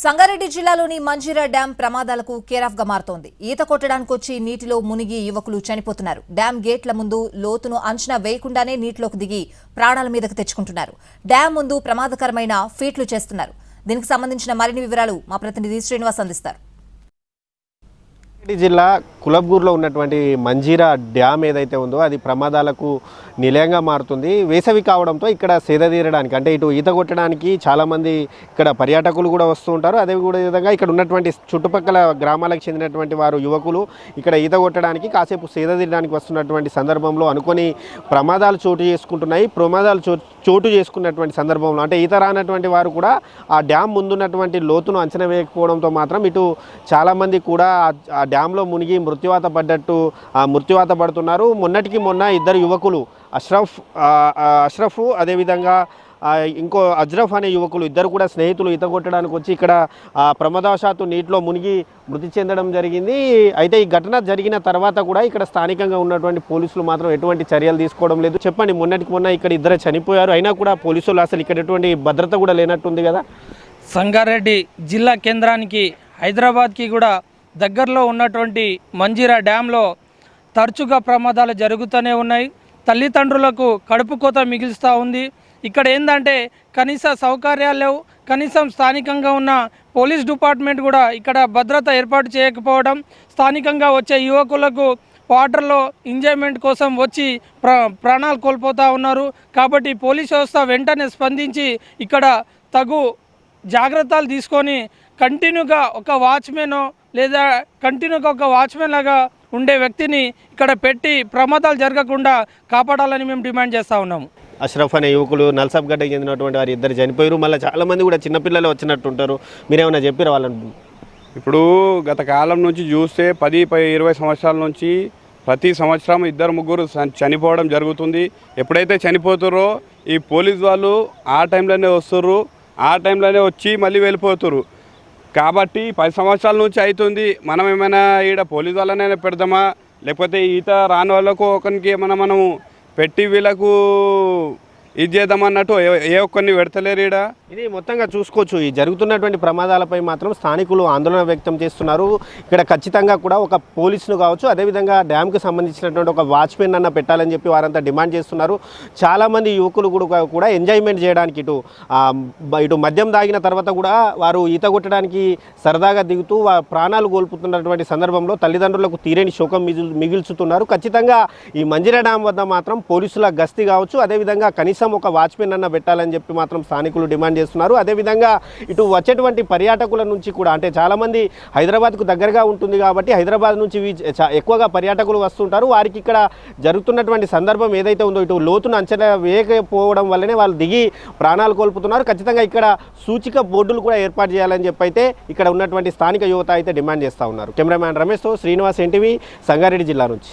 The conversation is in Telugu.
సంగారెడ్డి జిల్లాలోని మంజీరా డ్యాం ప్రమాదాలకు కేరాఫ్గా మారుతోంది. ఈత కొట్టడానికి వచ్చి నీటిలో మునిగి యువకులు చనిపోతున్నారు. డ్యాం గేట్ల ముందు లోతును అంచనా వేయకుండానే నీటిలోకి దిగి ప్రాణాల మీదకు తెచ్చుకుంటున్నారు. డ్యాం ముందు ప్రమాదకరమైన ఫీట్లు చేస్తున్నారు. దీనికి సంబంధించిన మరిన్ని వివరాలు మా ప్రతినిధి శ్రీనివాస్ అందిస్తారు. జిల్లా కులబ్గూర్లో ఉన్నటువంటి మంజీరా డ్యామ్ ఏదైతే ఉందో అది ప్రమాదాలకు నిలయంగా మారుతుంది. వేసవి కావడంతో ఇక్కడ సేద తీరడానికి అంటే ఇటు ఈత కొట్టడానికి చాలామంది ఇక్కడ పర్యాటకులు కూడా వస్తూ ఉంటారు. అదే కూడా విధంగా ఇక్కడ ఉన్నటువంటి చుట్టుపక్కల గ్రామాలకు చెందినటువంటి వారు యువకులు ఇక్కడ ఈత కొట్టడానికి కాసేపు సేద తీరడానికి వస్తున్నటువంటి సందర్భంలో అనుకొని ప్రమాదాలు చోటు చేసుకుంటున్నాయి. ప్రమాదాలు చో చోటు చేసుకున్నటువంటి సందర్భంలో అంటే ఈత రానటువంటి వారు కూడా ఆ డ్యామ్ ముందున్నటువంటి లోతును అంచనా వేయకపోవడంతో మాత్రం ఇటు చాలామంది కూడా ఆ- ఆ డ్యాంలో మునిగి మృత్యువాత పడ్డట్టు మృత్యువాత పడుతున్నారు. మొన్నటికి మొన్న ఇద్దరు యువకులు అష్రఫ్ అష్రఫ్ అదేవిధంగా ఇంకో అజ్రఫ్ అనే యువకులు ఇద్దరు కూడా స్నేహితులు ఈత కొట్టడానికి వచ్చి ఇక్కడ ప్రమాదవశాత్తు నీటిలో మునిగి మృతి చెందడం జరిగింది. అయితే ఈ ఘటన జరిగిన తర్వాత కూడా ఇక్కడ స్థానికంగా ఉన్నటువంటి పోలీసులు మాత్రం ఎటువంటి చర్యలు తీసుకోవడం లేదు. చెప్పండి మొన్నటికి మొన్న ఇక్కడ ఇద్దరు చనిపోయారు. అయినా కూడా పోలీసులు అసలు ఇక్కడ ఎటువంటి భద్రత కూడా లేనట్టుంది కదా? సంగారెడ్డి జిల్లా కేంద్రానికి హైదరాబాద్కి కూడా దగ్గరలో ఉన్నటువంటి మంజీరా డ్యాంలో తరచుగా ప్రమాదాలు జరుగుతూనే ఉన్నాయి. తల్లిదండ్రులకు కడుపు కోత మిగిల్స్తూ ఉంది. ఇక్కడ ఏంటంటే కనీస సౌకర్యాలు లేవు. కనీసం స్థానికంగా ఉన్న పోలీస్ డిపార్ట్మెంట్ కూడా ఇక్కడ భద్రత ఏర్పాటు చేయకపోవడం స్థానికంగా వచ్చే యువకులకు వాటర్లో ఎంజాయ్మెంట్ కోసం వచ్చి ప్ర ప్రాణాలు కోల్పోతూ ఉన్నారు. కాబట్టి పోలీస్ వ్యవస్థ వెంటనే స్పందించి ఇక్కడ తగు జాగ్రత్తలు తీసుకొని కంటిన్యూగా ఒక వాచ్మెన్ లేదా కంటిన్యూగా ఒక వాచ్మెన్ లాగా ఉండే వ్యక్తిని ఇక్కడ పెట్టి ప్రమాదాలు జరగకుండా కాపాడాలని మేము డిమాండ్ చేస్తూ ఉన్నాము. అష్రఫ్ అనే యువకులు నల్సాబ్గడ్డకి చెందినటువంటి వారు ఇద్దరు చనిపోయారు. మళ్ళీ చాలామంది కూడా చిన్నపిల్లలు వచ్చినట్టుంటారు. మీరేమైనా చెప్పారు వాళ్ళని? ఇప్పుడు గత కాలం నుంచి చూస్తే పది పై ఇరవై సంవత్సరాల నుంచి ప్రతి సంవత్సరం ఇద్దరు ముగ్గురు చనిపోవడం జరుగుతుంది. ఎప్పుడైతే చనిపోతారో ఈ పోలీస్ వాళ్ళు ఆ టైంలోనే వస్తుర్రు. ఆ టైంలోనే వచ్చి మళ్ళీ వెళ్ళిపోతురు కాబట్టి పది సంవత్సరాల నుంచి అవుతుంది. మనం ఏమైనా ఈడ పోలీస్ వాళ్ళనైనా పెడదామా? లేకపోతే ఈత రాని వాళ్ళకు ఒకరికి ఏమైనా మనము పెట్టి వీళ్ళకు ఇది చేద్దామన్నట్టు ఏ ఒక్కరిని పెడతలేరు ఈడ? ఇది మొత్తంగా చూసుకోవచ్చు. ఈ జరుగుతున్నటువంటి ప్రమాదాలపై మాత్రం స్థానికులు ఆందోళన వ్యక్తం చేస్తున్నారు. ఇక్కడ ఖచ్చితంగా కూడా ఒక పోలీసును కావచ్చు అదేవిధంగా డ్యామ్కి సంబంధించినటువంటి ఒక వాచ్మెన్ అన్న పెట్టాలని చెప్పి వారంతా డిమాండ్ చేస్తున్నారు. చాలామంది యువకులు కూడా కూడా ఎంజాయ్మెంట్ చేయడానికి ఇటు ఇటు మద్యం తాగిన తర్వాత కూడా వారు ఈత కొట్టడానికి సరదాగా దిగుతూ ప్రాణాలు కోల్పోతున్నటువంటి సందర్భంలో తల్లిదండ్రులకు తీరేని శోకం మిగిల్చుతున్నారు. ఖచ్చితంగా ఈ మంజిరా డ్యామ్ వద్ద మాత్రం పోలీసుల గస్తీ కావచ్చు అదేవిధంగా కనీసం ఒక వాచ్మెన్ అన్న పెట్టాలని చెప్పి మాత్రం స్థానికులు డిమాండ్ చేస్తున్నారు. అదేవిధంగా ఇటు వచ్చేటువంటి పర్యాటకుల నుంచి కూడా అంటే చాలామంది హైదరాబాద్కు దగ్గరగా ఉంటుంది కాబట్టి హైదరాబాద్ నుంచి ఎక్కువగా పర్యాటకులు వస్తుంటారు. వారికి ఇక్కడ జరుగుతున్నటువంటి సందర్భం ఏదైతే ఉందో ఇటు లోతును అంచనా వేయకపోవడం వల్లనే వాళ్ళు దిగి ప్రాణాలు కోల్పోతున్నారు. ఖచ్చితంగా ఇక్కడ సూచిక బోర్డులు కూడా ఏర్పాటు చేయాలని చెప్పి అయితే ఇక్కడ ఉన్నటువంటి స్థానిక యువత అయితే డిమాండ్ చేస్తూ ఉన్నారు. కెమెరామ్యాన్ రమేష్తో శ్రీనివాస్ ఎన్టీవీ సంగారెడ్డి జిల్లా నుంచి.